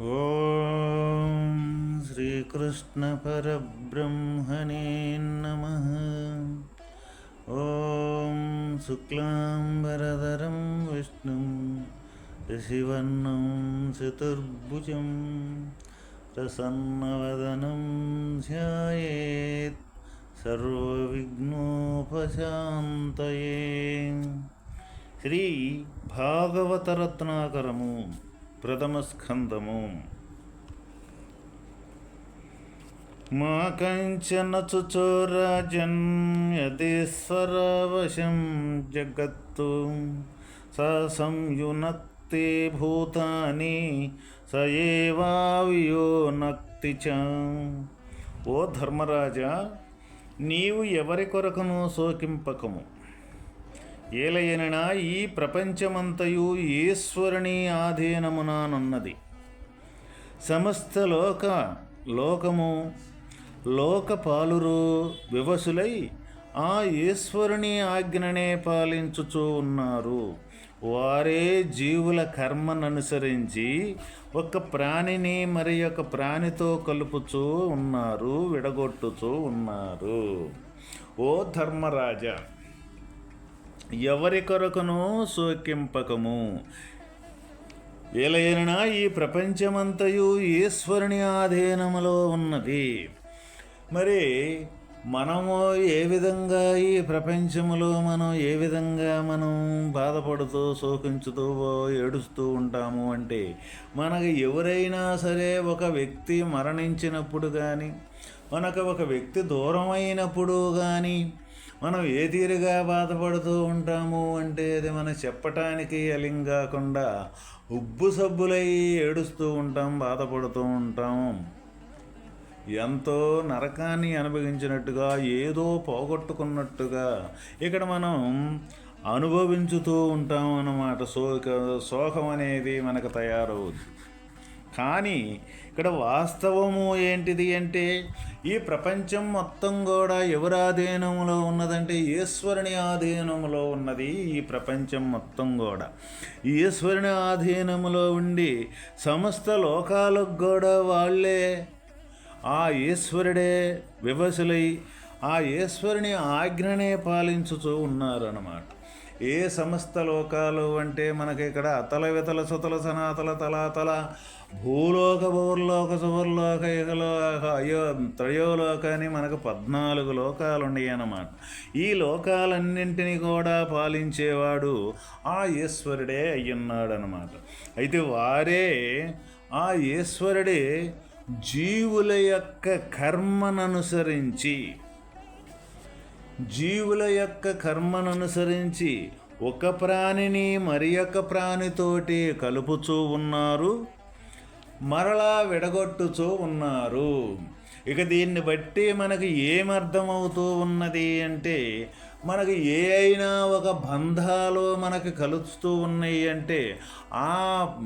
ఓం శ్రీకృష్ణ పరబ్రహ్మణే నమ. ఓం శుక్లాంబరధరం విష్ణు శివర్ణం చతుర్భుజం ప్రసన్నవదనం ధ్యాయేత్ సర్వవిఘ్నోపశాంతయే. శ్రీ భాగవతరత్నాకరము ప్రథమ స్కందము మా కంచన చుచోరాజన్యదేశ్వరవశం జగత్తు. స సంయునక్తే భూతాని స ఏవావియోనక్తి చ. ఓ ధర్మరాజా నీవు ఎవరి కొరకును శోకింపకము. ఏలయననా ఈ ప్రపంచమంతయు ఈశ్వరుని ఆధీనమునానున్నది. సమస్త లోక లోకము లోకపాలురు వివసులై ఆ ఈశ్వరుని ఆజ్ఞనే పాలించుచూ ఉన్నారు. వారే జీవుల కర్మననుసరించి ఒక ప్రాణిని మరి ఒక ప్రాణితో కలుపుచూ ఉన్నారు విడగొట్టుచూ ఉన్నారు. ఓ ధర్మరాజా! ఎవరి కొరకును శోకింపకము ఏలైనా ఈ ప్రపంచమంతయు ఈశ్వరుని ఆధీనములో ఉన్నది. మరి మనము ఏ విధంగా ఈ ప్రపంచంలో మనం ఏ విధంగా మనం బాధపడుతూ శోకించుతూ ఏడుస్తూ ఉంటాము అంటే మనకు ఎవరైనా సరే ఒక వ్యక్తి మరణించినప్పుడు కానీ మనకు ఒక వ్యక్తి దూరమైనప్పుడు కానీ మనం ఏ తీరుగా బాధపడుతూ ఉంటాము అంటే అది మనం చెప్పటానికి అలింగాకుండా ఉబ్బు సబ్బులై ఏడుస్తూ ఉంటాం బాధపడుతూ ఉంటాం. ఎంతో నరకాన్ని అనుభవించినట్టుగా ఏదో పోగొట్టుకున్నట్టుగా ఇక్కడ మనం అనుభవించుతూ ఉంటాం అన్నమాట సో శోకం అనేది మనకు తయారవుతుంది కానీ ఇక్కడ వాస్తవము ఏంటిది అంటే ఈ ప్రపంచం మొత్తం కూడా ఎవరి ఆధీనంలో ఉన్నదంటే ఈశ్వరుని ఆధీనంలో ఉన్నది ఈ ప్రపంచం మొత్తం కూడా. ఈశ్వరుని ఆధీనంలో ఉండి సమస్త లోకాలకు కూడా వాళ్ళే ఆ ఈశ్వరుడే వివసులై ఆ ఈశ్వరుని ఆజ్ఞనే పాలించుతూ ఉన్నారన్నమాట. ఏ సమస్త లోకాలు అంటే మనకి ఇక్కడ అతల వితల సుతల సనాతల తలాతల భూలోక భూర్లోక సువర్లోక యుగలోక అయో త్రయోలోక అని మనకు పద్నాలుగు లోకాలు ఉన్నాయి అన్నమాట. ఈ లోకాలన్నింటినీ కూడా పాలించేవాడు ఆ ఈశ్వరుడే అయ్యున్నాడు అనమాట అయితే వారే ఆ ఈశ్వరుడే జీవుల యొక్క కర్మననుసరించి జీవుల యొక్క కర్మననుసరించి ఒక ప్రాణిని మరి ఒక ప్రాణితోటి కలుపుచూ ఉన్నారు మరలా విడగొట్టుచూ ఉన్నారు. ఇక దీన్ని బట్టి మనకు ఏమర్థమవుతూ ఉన్నది అంటే మనకు ఏ అయినా ఒక బంధాలు మనకు కలుస్తూ ఉన్నాయి అంటే ఆ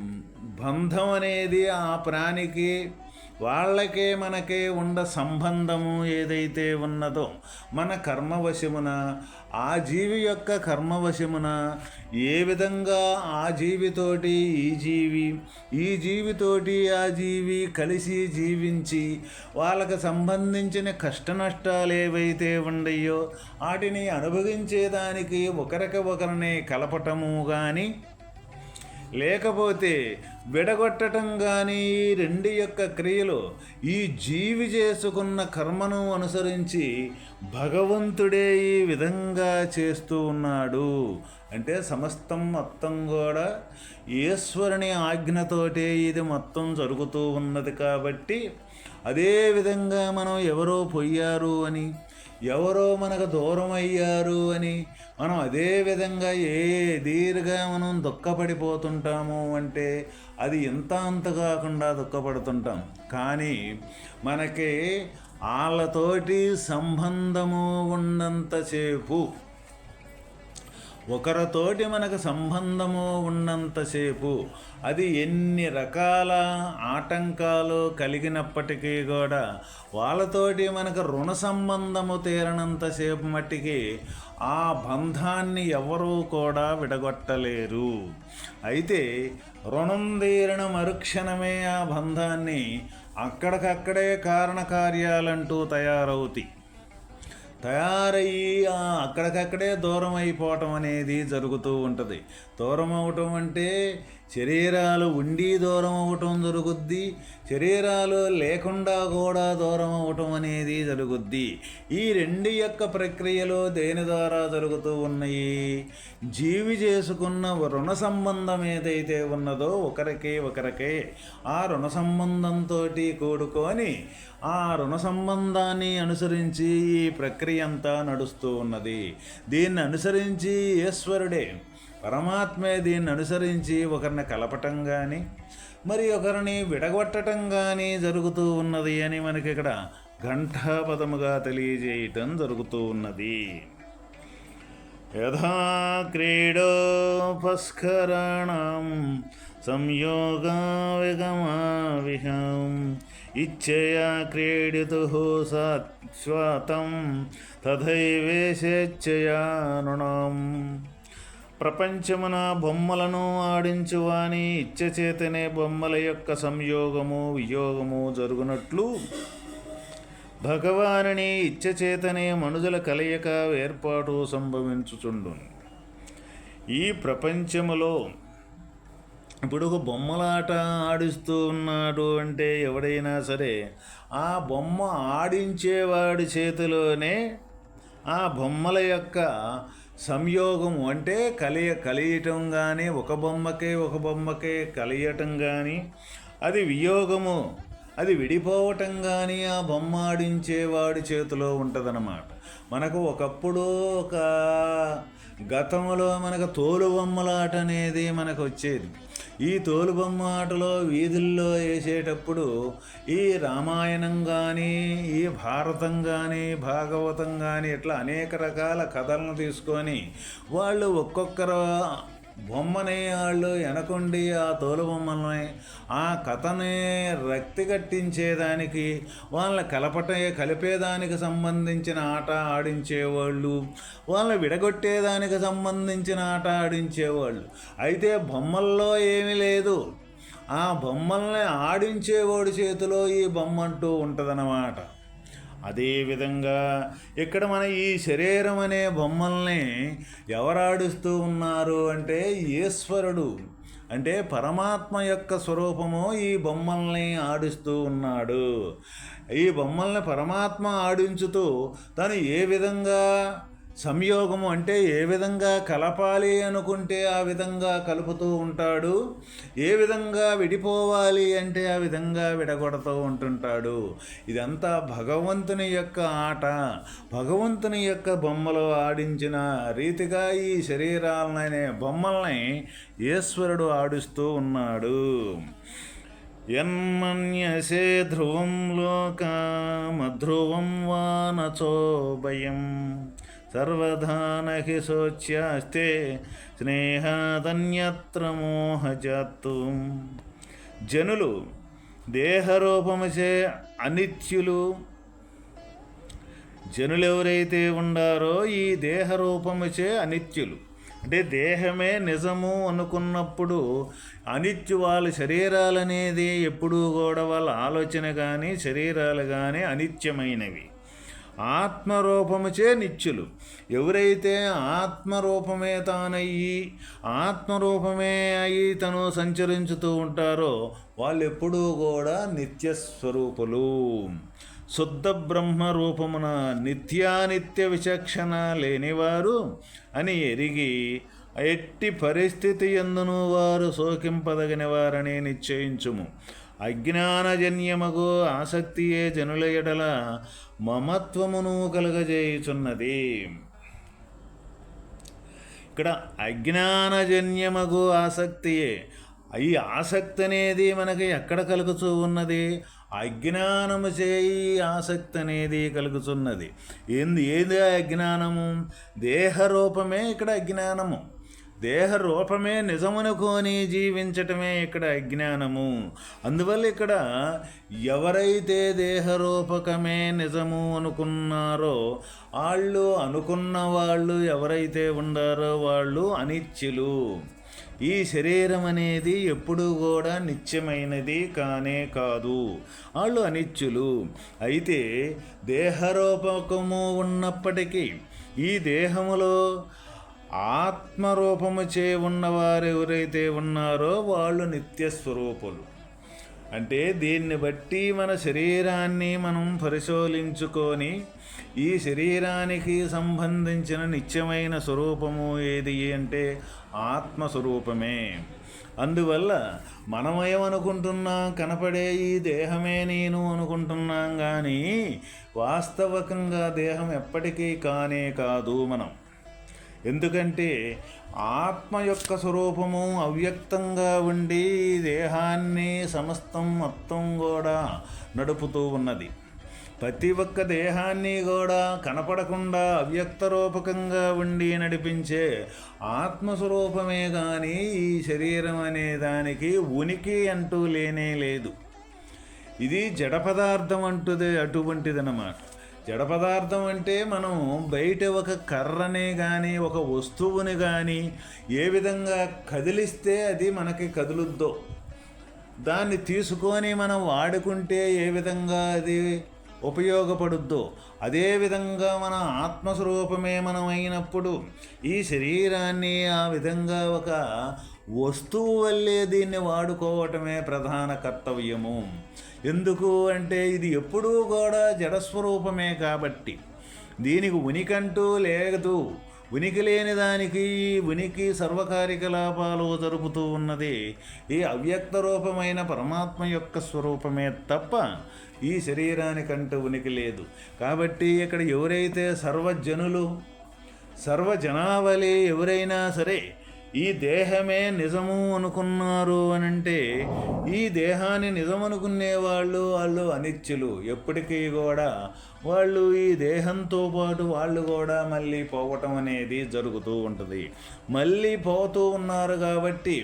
బంధం అనేది ఆ ప్రాణికి వాళ్ళకే మనకే ఉండ సంబంధము ఏదైతే ఉన్నదో మన కర్మవశమున ఆ జీవి యొక్క కర్మవశమున ఏ విధంగా ఆ జీవితోటి ఈ జీవి ఈ జీవితోటి ఆ జీవి కలిసి జీవించి వాళ్ళకు సంబంధించిన కష్ట నష్టాలు ఏవైతే ఉండయో వాటిని అనుభవించేదానికి ఒకరికి ఒకరిని కలపటము కానీ లేకపోతే విడగొట్టడం కానీ ఈ రెండు యొక్క క్రియలు ఈ జీవి చేసుకున్న కర్మను అనుసరించి భగవంతుడే ఈ విధంగా చేస్తూ ఉన్నాడు. అంటే సమస్తం మొత్తం కూడా ఈశ్వరుని ఆజ్ఞతోటే ఇది మొత్తం జరుగుతూ ఉన్నది కాబట్టి అదే విధంగా మనం ఎవరో పోయారు అని ఎవరో మనకు దూరం అయ్యారు అని మనం అదే విధంగా ఏ దీర్ఘ మనం దుఃఖపడిపోతుంటాము అంటే అది ఇంత అంత కాకుండా దుఃఖపడుతుంటాం. కానీ మనకి వాళ్ళతోటి సంబంధము ఉన్నంతసేపు ఒకరితోటి మనకు సంబంధము ఉన్నంతసేపు అది ఎన్ని రకాల ఆటంకాలు కలిగినప్పటికీ కూడా వాళ్ళతోటి మనకు రుణ సంబంధము తీరనంతసేపు మట్టికి ఆ బంధాన్ని ఎవరూ కూడా విడగొట్టలేరు. అయితే రుణం తీరిన మరుక్షణమే ఆ బంధాన్ని అక్కడికక్కడే కారణకార్యాలంటూ తయారవుతాయి. తయారయ్యి అక్కడికక్కడే దూరం అయిపోవటం అనేది జరుగుతూ ఉంటుంది. దూరం అవటం అంటే శరీరాలు ఉండి దూరం అవటం జరుగుద్ది శరీరాలు లేకుండా కూడా దూరం అవటం అనేది జరుగుద్ది. ఈ రెండు యొక్క ప్రక్రియలు దేని ద్వారా జరుగుతూ ఉన్నాయి? జీవి చేసుకున్న రుణ సంబంధం ఏదైతే ఉన్నదో ఒకరికే ఒకరికే ఆ రుణ సంబంధంతో కూడుకొని ఆ రుణ సంబంధాన్ని అనుసరించి ఈ ప్రక్రియ అంతా నడుస్తూ ఉన్నది. దీన్ని అనుసరించి ఈశ్వరుడే పరమాత్మే దీన్ని అనుసరించి ఒకరిని కలపటం కానీ మరి ఒకరిని విడగొట్టడం కానీ జరుగుతూ ఉన్నది అని మనకి ఇక్కడ ఘంటాపదముగా తెలియజేయటం జరుగుతూ ఉన్నది. యథా క్రీడోపస్కరణం సంయోగా విగమావిహం ఇచ్చయా క్రీడితు శాశ్వతం తథైవేశేచ్ఛయా నృణం ప్రపంచమున బొమ్మలను ఆడించువాని ఇచ్చచేతనే బొమ్మల యొక్క సంయోగము వియోగము జరుగునట్లు. భగవాని ఇచ్చచేతనే మనుజుల కలయిక ఏర్పాటు సంభవించుచుండు ఈ ప్రపంచములో ఇప్పుడు ఒక బొమ్మలాట ఆడిస్తూ ఉన్నాడు అంటే ఎవడైనా సరే ఆ బొమ్మ ఆడించేవాడి చేతిలోనే ఆ బొమ్మల యొక్క సంయోగం అంటే కలియ కలియటం కానీ ఒక బొమ్మకే ఒక బొమ్మకే కలియటం కానీ అది వియోగము అది విడిపోవటం కానీ ఆ బొమ్మ ఆడించేవాడి చేతిలో ఉంటుందన్నమాట. మనకు ఒకప్పుడు ఒక గతంలో మనకు తోలు బొమ్మలాట అనేది మనకు వచ్చేది. ఈ తోలుబొమ్మ ఆటలో వీధుల్లో వేసేటప్పుడు ఈ రామాయణం కానీ ఈ భారతం కానీ భాగవతం కానీ ఇట్లా అనేక రకాల కథలను తీసుకొని వాళ్ళు ఒక్కొక్కరు బొమ్మని వాళ్ళు వెనకొండి ఆ తోలు బొమ్మల్ని ఆ కథని రక్తి కట్టించేదానికి వాళ్ళని కలపట కలిపేదానికి సంబంధించిన ఆట ఆడించేవాళ్ళు వాళ్ళని విడగొట్టేదానికి సంబంధించిన ఆట ఆడించేవాళ్ళు. అయితే బొమ్మల్లో ఏమీ లేదు. ఆ బొమ్మల్ని ఆడించేవాడి చేతిలో ఈ బొమ్మ అంటూ ఉంటుందన్నమాట. అదేవిధంగా ఇక్కడ మన ఈ శరీరం అనే బొమ్మల్ని ఎవరాడుస్తూ ఉన్నారు అంటే ఈశ్వరుడు. అంటే పరమాత్మ యొక్క స్వరూపము ఈ బొమ్మల్ని ఆడిస్తూ ఉన్నాడు. ఈ బొమ్మల్ని పరమాత్మ ఆడించుతూ తను ఏ విధంగా సంయోగము అంటే ఏ విధంగా కలపాలి అనుకుంటే ఆ విధంగా కలుపుతూ ఉంటాడు. ఏ విధంగా విడిపోవాలి అంటే ఆ విధంగా విడగొడుతూ ఉంటుంటాడు. ఇదంతా భగవంతుని యొక్క ఆట. భగవంతుని యొక్క బొమ్మలు ఆడించిన రీతిగా ఈ శరీరాలనే బొమ్మల్ని ఈశ్వరుడు ఆడిస్తూ ఉన్నాడు. యన్మన్యసే ధ్రువం లోకమధ్రువం వానచో భయం. సర్వధా నహి శోచ్యాస్తే స్నేహాదన్యత్ర మోహజాత్తు జనులు దేహరూపముచే అనిత్యులు జనులు ఎవరైతే ఉండారో ఈ దేహరూపముచే అనిత్యులు అంటే దేహమే నిజము అనుకున్నప్పుడు అనిత్యు వాళ్ళ శరీరాలనేది ఎప్పుడూ కూడా వాళ్ళ ఆలోచన కానీ శరీరాలు కానీ అనిత్యమైనవి ఆత్మరూపముచే నిత్యులు ఎవరైతే ఆత్మరూపమే తానయ్యి ఆత్మరూపమే అయి తను సంచరించుతూ ఉంటారో వాళ్ళు ఎప్పుడూ కూడా నిత్యస్వరూపులు. శుద్ధ బ్రహ్మ రూపమున నిత్యానిత్య విచక్షణ లేనివారు అని ఎరిగి ఎట్టి పరిస్థితి ఎందును వారు శోకింపదగిన వారని నిశ్చయించుము. అజ్ఞానజన్యమగు ఆసక్తియే జనుల ఎడల మమత్వమును కలుగజేయుచున్నది. ఇక్కడ అజ్ఞానజన్యమగు ఆసక్తియే. ఈ ఆసక్తి అనేది మనకి ఎక్కడ కలుగుతూ ఉన్నది? అజ్ఞానము చేయి ఆసక్తి అనేది కలుగుతున్నది ఏంది? ఏది అజ్ఞానము? దేహరూపమే ఇక్కడ అజ్ఞానము. దేహ రూపమే నిజమనుకోని జీవించటమే ఇక్కడ అజ్ఞానము అందువల్ల ఇక్కడ ఎవరైతే దేహరూపకమే నిజము అనుకున్నారో వాళ్ళు అనుకున్న వాళ్ళు ఎవరైతే ఉండారో వాళ్ళు అనిత్యులు. ఈ శరీరం అనేది ఎప్పుడూ కూడా నిత్యమైనది కానే కాదు. వాళ్ళు అనిత్యులు. అయితే దేహరూపకము ఉన్నప్పటికీ ఈ దేహములో ఆత్మరూపము చే ఉన్నవారు ఎవరైతే ఉన్నారో వాళ్ళు నిత్య స్వరూపులు. అంటే దీన్ని బట్టి మన శరీరాన్ని మనం పరిశోధించుకొని ఈ శరీరానికి సంబంధించిన నిత్యమైన స్వరూపము ఏది అంటే ఆత్మస్వరూపమే. అందువల్ల మనమేమనుకుంటున్నాం కనపడే ఈ దేహమే నేను అనుకుంటున్నాం కానీ వాస్తవకంగా దేహం ఎప్పటికీ కానే కాదు మనం. ఎందుకంటే ఆత్మ యొక్క స్వరూపము అవ్యక్తంగా ఉండి దేహాన్ని సమస్తం మొత్తం కూడా నడుపుతూ ఉన్నది. ప్రతి ఒక్క దేహాన్ని కూడా కనపడకుండా అవ్యక్త రూపకంగా ఉండి నడిపించే ఆత్మస్వరూపమే కానీ ఈ శరీరం అనే దానికి ఉనికి అంటూ లేనే లేదు. ఇది జడ పదార్థం అంటుది అటువంటిదన్నమాట. జడ పదార్థం అంటే మనం బయట ఒక కర్రని కానీ ఒక వస్తువుని కానీ ఏ విధంగా కదిలిస్తే అది మనకి కదులుద్దో. దాన్ని తీసుకొని మనం వాడుకుంటే ఏ విధంగా అది ఉపయోగపడుద్దో. అదేవిధంగా మన ఆత్మస్వరూపమే మనం అయినప్పుడు ఈ శరీరాన్ని ఆ విధంగా ఒక వస్తువు వల్లే దీన్ని వాడుకోవటమే ప్రధాన కర్తవ్యము. ఎందుకు అంటే ఇది ఎప్పుడూ కూడా జడస్వరూపమే కాబట్టి. దీనికి ఉనికంటూ లేదు. ఉనికి లేని దానికి ఉనికి సర్వకార్యకలాపాలు జరుపుతూ ఉన్నది. ఈ అవ్యక్త రూపమైన పరమాత్మ యొక్క స్వరూపమే తప్ప ఈ శరీరానికంటూ ఉనికి లేదు. కాబట్టి ఇక్కడ ఎవరైతే సర్వజనులు సర్వజనావళి ఎవరైనా సరే ఈ దేహమే నిజము అనుకున్నారు అని అంటే ఈ దేహాన్ని నిజం అనుకునే వాళ్ళు వాళ్ళు అనిత్యులు. ఎప్పటికీ కూడా వాళ్ళు ఈ దేహంతో పాటు వాళ్ళు కూడా మళ్ళీ పోవటం అనేది జరుగుతూ ఉంటుంది. మళ్ళీ పోతూ ఉన్నారు కాబట్టి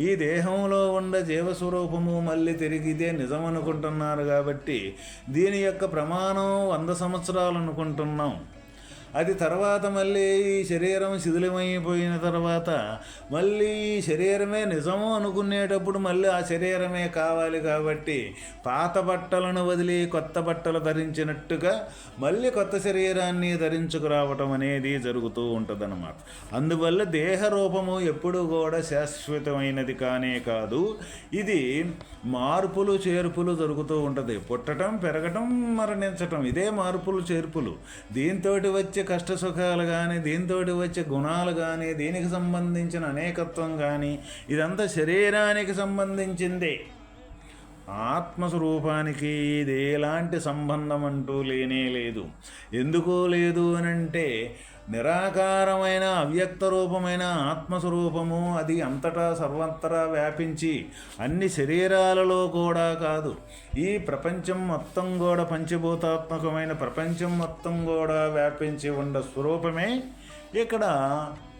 ఈ దేహంలో ఉన్న జీవస్వరూపము మళ్ళీ తిరిగిదే నిజం అనుకుంటున్నారు కాబట్టి దీని యొక్క ప్రమాణం వంద సంవత్సరాలు అనుకుంటున్నాం. అది తర్వాత మళ్ళీ ఈ శరీరం శిథిలమైపోయిన తర్వాత మళ్ళీ ఈ శరీరమే నిజము అనుకునేటప్పుడు మళ్ళీ ఆ శరీరమే కావాలి కాబట్టి పాత బట్టలను వదిలి కొత్త బట్టలు ధరించినట్టుగా మళ్ళీ కొత్త శరీరాన్ని ధరించుకురావటం అనేది జరుగుతూ ఉంటుందన్నమాట. అందువల్ల దేహ రూపము ఎప్పుడు కూడా శాశ్వతమైనది కానే కాదు. ఇది మార్పులు చేర్పులు జరుగుతూ ఉంటుంది. పుట్టడం పెరగటం మరణించటం ఇదే మార్పులు చేర్పులు. దీంతో వచ్చే వచ్చే కష్ట సుఖాలు కానీ దీంతో వచ్చే గుణాలు కానీ దీనికి సంబంధించిన అనేకత్వం కానీ ఇదంతా శరీరానికి సంబంధించిందే. ఆత్మస్వరూపానికి ఇది ఎలాంటి సంబంధం అంటూ లేనే లేదు. ఎందుకో లేదు అనంటే నిరాకారమైన అవ్యక్త రూపమైన ఆత్మస్వరూపము అది అంతటా సర్వంతరా వ్యాపించి అన్ని శరీరాలలో కూడా కాదు. ఈ ప్రపంచం మొత్తం కూడా పంచభూతాత్మకమైన ప్రపంచం మొత్తం కూడా వ్యాపించి ఉన్న స్వరూపమే ఇక్కడ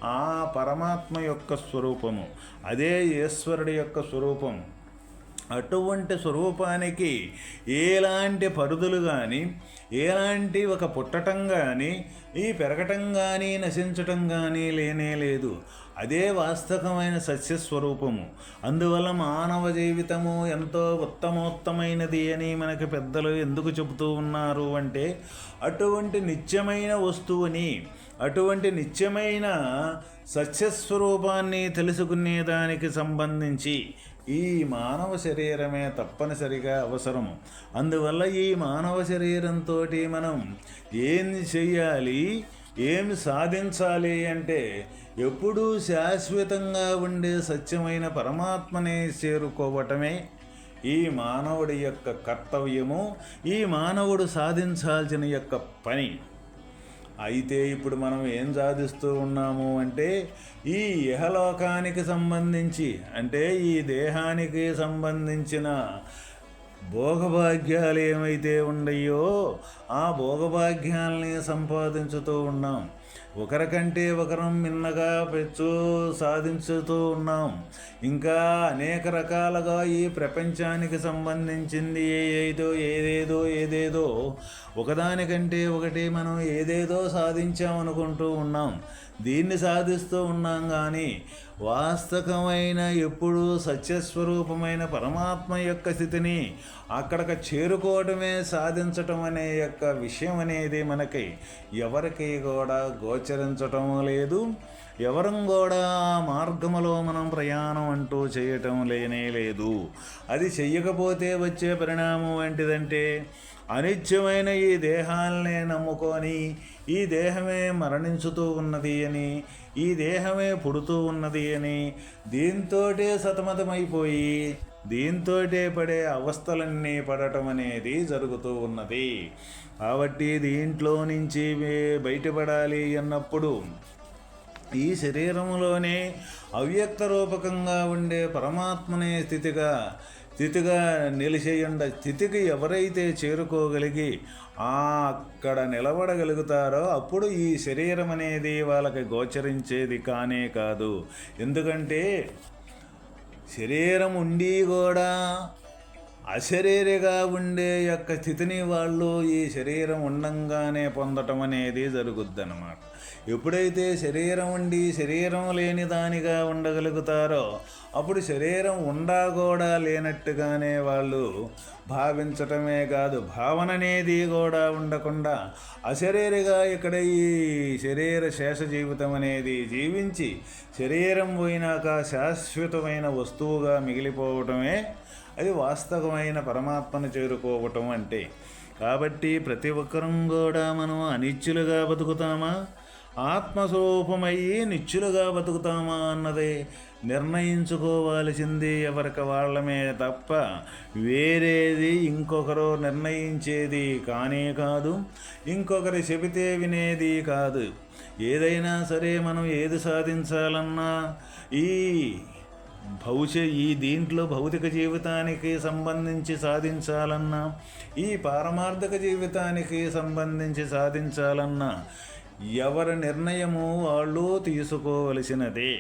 ఆ పరమాత్మ యొక్క స్వరూపము. అదే ఈశ్వరుడి యొక్క స్వరూపం. అటువంటి స్వరూపానికి ఎలాంటి పరుదులు కానీ ఎలాంటి ఒక పుట్టటం కానీ ఈ పెరగటం కానీ నశించటం కానీ లేనే లేదు. అదే వాస్తవమైన సస్యస్వరూపము. అందువల్ల మానవ జీవితము ఎంతో ఉత్తమోత్తమైనది అని మనకి పెద్దలు ఎందుకు చెబుతూ ఉన్నారు అంటే అటువంటి నిత్యమైన వస్తువుని అటువంటి నిత్యమైన సత్యస్వరూపాన్ని తెలుసుకునేదానికి సంబంధించి ఈ మానవ శరీరమే తప్పనిసరిగా అవసరము. అందువల్ల ఈ మానవ శరీరంతో మనం ఏం చెయ్యాలి? ఏమి సాధించాలి అంటే ఎప్పుడూ శాశ్వతంగా ఉండే సత్యమైన పరమాత్మనే చేరుకోవటమే ఈ మానవుడి యొక్క కర్తవ్యము. ఈ మానవుడు సాధించాల్సిన యొక్క పని. అయితే ఇప్పుడు మనం ఏం సాధిస్తూ ఉన్నాము అంటే ఈ ఇహలోకానికి సంబంధించి అంటే ఈ దేహానికి సంబంధించిన భోగభాగ్యాలు ఏమైతే ఉన్నాయో ఆ భోగభాగ్యాల్ని సంపాదించుతూ ఉన్నాం. ఒకరికంటే ఒకరం మిన్నగా పెంచు సాధించుతూ ఉన్నాం. ఇంకా అనేక రకాలుగా ఈ ప్రపంచానికి సంబంధించింది ఏదో ఏదేదో ఏదేదో. ఒకదానికంటే ఒకటి మనం ఏదేదో సాధించామనుకుంటూ ఉన్నాం. దీన్ని సాధిస్తూ ఉన్నాం కానీ వాస్తవమైన ఎప్పుడూ సత్యస్వరూపమైన పరమాత్మ యొక్క స్థితిని అక్కడికి చేరుకోవడమే సాధించటం అనే యొక్క విషయం అనేది మనకి ఎవరికి కూడా గోచరించటం లేదు. ఎవరం కూడా మార్గములో మనం ప్రయాణం అంటూ చేయటం లేనే లేదు. అది చెయ్యకపోతే వచ్చే పరిణామం ఏంటిదంటే అనిత్యమైన ఈ దేహాలనే నమ్ముకొని ఈ దేహమే మరణించుతూ ఉన్నది అని ఈ దేహమే పుడుతూ ఉన్నది అని దీంతోటే సతమతమైపోయి దీంతోటే పడే అవస్థలన్నీ పడటం అనేది జరుగుతూ ఉన్నది. కాబట్టి దీంట్లో నుంచి బయటపడాలి అన్నప్పుడు ఈ శరీరంలోనే అవ్యక్త రూపకంగా ఉండే పరమాత్మనే స్థితిగా స్థితిగా నిలిచేయుండ స్థితికి ఎవరైతే చేరుకోగలిగి అక్కడ నిలబడగలుగుతారో అప్పుడు ఈ శరీరం అనేది వాళ్ళకి గోచరించేది కానే కాదు. ఎందుకంటే శరీరం ఉండి కూడా అశరీరిగా ఉండే యొక్క స్థితిని వాళ్ళు ఈ శరీరం ఉండంగానే పొందటం అనేది జరుగుద్దన్నమాట. ఎప్పుడైతే శరీరం ఉండి శరీరం లేని దానిగా ఉండగలుగుతారో అప్పుడు శరీరం ఉండా కూడా లేనట్టుగానే వాళ్ళు భావించటమే కాదు భావన అనేది కూడా ఉండకుండా అశరీరిగా ఇక్కడ ఈ శరీర శేష జీవితం అనేది జీవించి శరీరం పోయినాక శాశ్వతమైన వస్తువుగా మిగిలిపోవటమే అది వాస్తవమైన పరమాత్మను చేరుకోవటం అంటే. కాబట్టి ప్రతి ఒక్కరం కూడా మనం అనిత్యులుగా బతుకుతామా? ఆత్మస్వరూపమయ్యి నిత్యులుగా బతుకుతామా అన్నదే నిర్ణయించుకోవాల్సింది ఎవరికి వాళ్ళమే తప్ప వేరేది ఇంకొకరు నిర్ణయించేది కానే కాదు ఇంకొకరి చెబితే వినేది కాదు. ఏదైనా సరే మనం ఏది సాధించాలన్నా ఈ భవిష్యత్ ఈ దీంట్లో భౌతిక జీవితానికి సంబంధించి సాధించాలన్నా ఈ పారమార్థిక జీవితానికి సంబంధించి సాధించాలన్నా ఎవరి నిర్ణయము వాళ్ళు తీసుకోవలసినదే.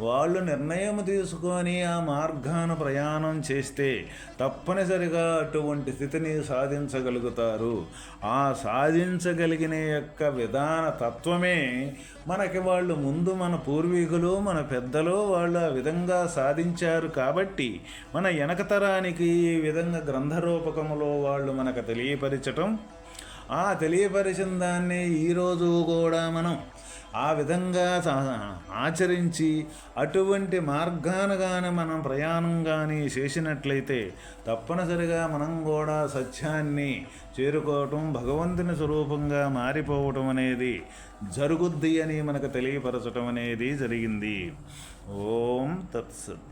వాళ్ళు నిర్ణయం తీసుకొని ఆ మార్గాన ప్రయాణం చేస్తే తప్పనిసరిగా అటువంటి స్థితిని సాధించగలుగుతారు. ఆ సాధించగలిగిన యొక్క విధాన తత్వమే మనకి వాళ్ళు ముందు మన పూర్వీకులు మన పెద్దలు వాళ్ళు ఆ విధంగా సాధించారు కాబట్టి మన వెనకతరానికి ఈ విధంగా గ్రంథరూపకములో వాళ్ళు మనకు తెలియపరచటం ఆ తెలియపరిచిన దాన్ని ఈరోజు కూడా మనం ఆ విధంగా ఆచరించి అటువంటి మార్గాన కానీ మనం ప్రయాణం కానీ చేసినట్లయితే తప్పనిసరిగా మనం కూడా సత్యాన్ని చేరుకోవటం భగవంతుని స్వరూపంగా మారిపోవటం అనేది జరుగుద్ది అని మనకు తెలియపరచటం అనేది జరిగింది. ఓం తత్సత్.